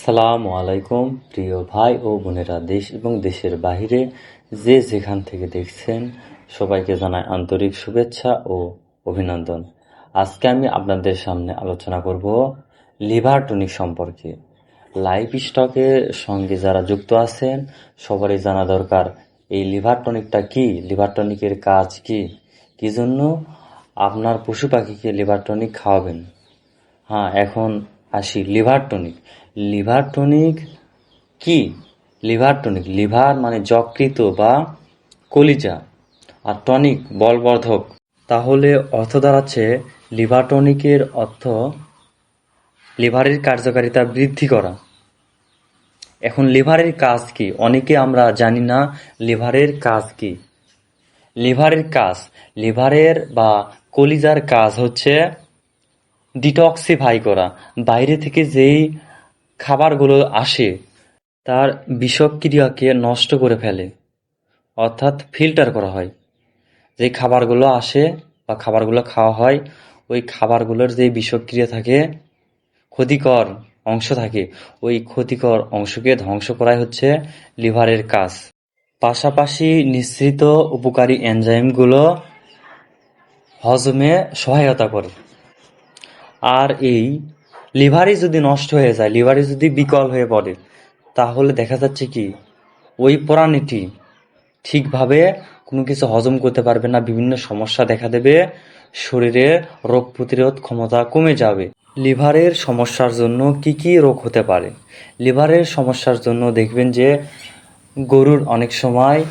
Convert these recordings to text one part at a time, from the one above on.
সালাম আলাইকুম, প্রিয় ভাই ও বোনেরা দেশ এবং দেশের বাইরে যে যেখান থেকে দেখছেন, সবাইকে জানাই আন্তরিক শুভেচ্ছা ও অভিনন্দন। আজকে আমি আপনাদের সামনে আলোচনা করব লিভার টনিক সম্পর্কে। লাইফ স্টকের সঙ্গে যারা যুক্ত আছেন, সবারই জানা দরকার, এই লিভার টনিকটা কি? লিভার টনিকের কাজ কি? কি জন্য আপনার পশু পাখিকে লিভার টনিক খাওয়াবেন? হ্যাঁ এখন আসি, লিভার টনিক। লিভার টনিক কি? লিভার টনিক, লিভার মানে যকৃত বা কলিজা। আর টনিক, বলবর্ধক। তাহলে অর্থ দাঁড়াচ্ছে লিভার টনিকের অর্থ লিভারের কার্যকারিতা বৃদ্ধি করা। এখন লিভারের কাজ কি? অনেকে আমরা জানি না লিভারের কাজ কি। লিভারের কাজ, লিভারের বা কলিজার কাজ হচ্ছে ডিটক্সিফাই করা। বাইরে থেকে যেই খাবারগুলো আসে, তার বিষক্রিয়াকে নষ্ট করে ফেলে, অর্থাৎ ফিল্টার করা হয়। যে খাবারগুলো আসে বা খাবারগুলো খাওয়া হয়, ওই খাবারগুলোর যে বিষক্রিয়া থাকে, ক্ষতিকর অংশ থাকে, ওই ক্ষতিকর অংশকে ধ্বংস করাই হচ্ছে লিভারের কাজ। পাশাপাশি নিঃসৃত উপকারী এনজাইমগুলো হজমে সহায়তা করে। আর এই লিভারই যদি নষ্ট হয়ে যায়, লিভারই যদি বিকল হয়ে পড়ে, তাহলে দেখা যাচ্ছে কি, ওই প্রাণীটি ঠিকভাবে কোনো কিছু হজম করতে পারবে না, বিভিন্ন সমস্যা দেখা দেবে, শরীরে রোগ প্রতিরোধ ক্ষমতা কমে যাবে। লিভারের সমস্যার জন্য কি কি রোগ হতে পারে? লিভারের সমস্যার জন্য দেখবেন যে গরুর অনেক সময়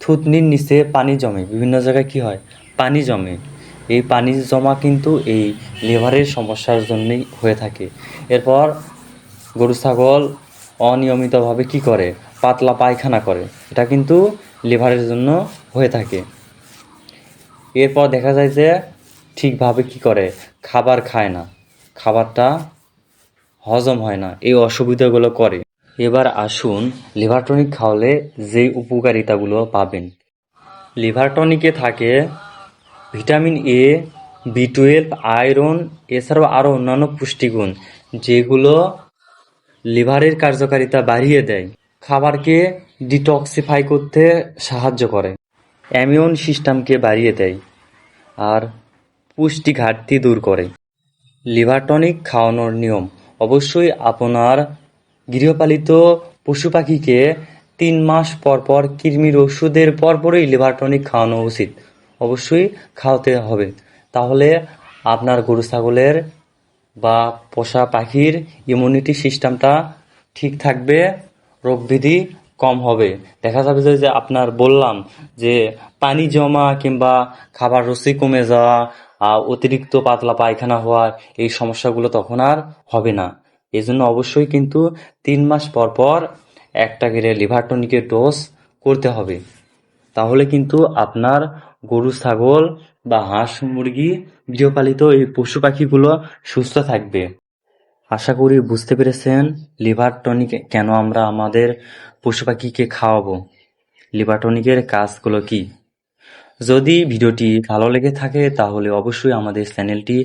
থুতনির নিচে পানি জমে। বিভিন্ন জায়গায় কি হয়? পানি জমে। এই পানি জমা কিন্তু এই লিভারের সমস্যার জন্যই হয়ে থাকে। এরপর গরু, ছাগল অনিয়মিতভাবে কি করে? পাতলা পায়খানা করে। এটা কিন্তু লিভারের জন্য হয়ে থাকে। এরপর দেখা যায় যে ঠিকভাবে কি করে? খাবার খায় না। খাবারটা হজম হয় না। এই অসুবিধাগুলো করে। এবার আসুন লিভার টনিক খাওয়ালে যে উপকারিতাগুলো পাবেন। লিভার টনিকে থাকে vitamin A, B twelve, iron এছাড়াও আরও অন্যান্য পুষ্টিগুণ, যেগুলো লিভারের কার্যকারিতা বাড়িয়ে দেয়, খাবারকে ডিটক্সিফাই করতে সাহায্য করে, অ্যামিউন সিস্টেমকে বাড়িয়ে দেয়, আর পুষ্টি ঘাটতি দূর করে। লিভার টনিক খাওয়ানোর নিয়ম, অবশ্যই আপনার গৃহপালিত পশু পাখিকে তিন মাস পর পর কৃমির ওষুধের পরপরই লিভার টনিক খাওয়ানো উচিত। অবশ্যই খাওয়াতে হবে। তাহলে আপনার গরু, ছাগলের বা পোষা পাখির ইমিউনিটি সিস্টেমটা ঠিক থাকবে, রোগবিধি কম হবে। দেখা যাবে যে আপনার বললাম যে, পানি জমা কিংবা খাবার রুচি কমে যাওয়া অতিরিক্ত পাতলা পায়খানা হওয়া, এই সমস্যাগুলো তখন আর হবে না। এই জন্য অবশ্যই কিন্তু তিন মাস পর পর একটা করে লিভার টনিকের ডোজ করতে হবে। তাহলে কিন্তু আপনার গরু, ছাগল বা হাঁস, মুরগি গৃহপালিত এই পশু পাখিগুলো সুস্থ থাকবে। আশা করি বুঝতে পেরেছেন, লিভার টনিক কেন আমরা আমাদের পশু পাখিকে খাওয়াবো? লিভার টনিকের কাজগুলো কি? যদি ভিডিওটি ভালো লেগে থাকে, তাহলে অবশ্যই আমাদের চ্যানেলটি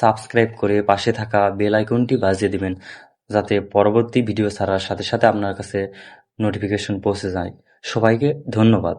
সাবস্ক্রাইব করে পাশে থাকা বেল আইকনটি বাজিয়ে দিবেন, যাতে পরবর্তী ভিডিও ছাড়ার সাথে সাথে আপনার কাছে নোটিফিকেশন পৌঁছে যায়। সবাইকে ধন্যবাদ।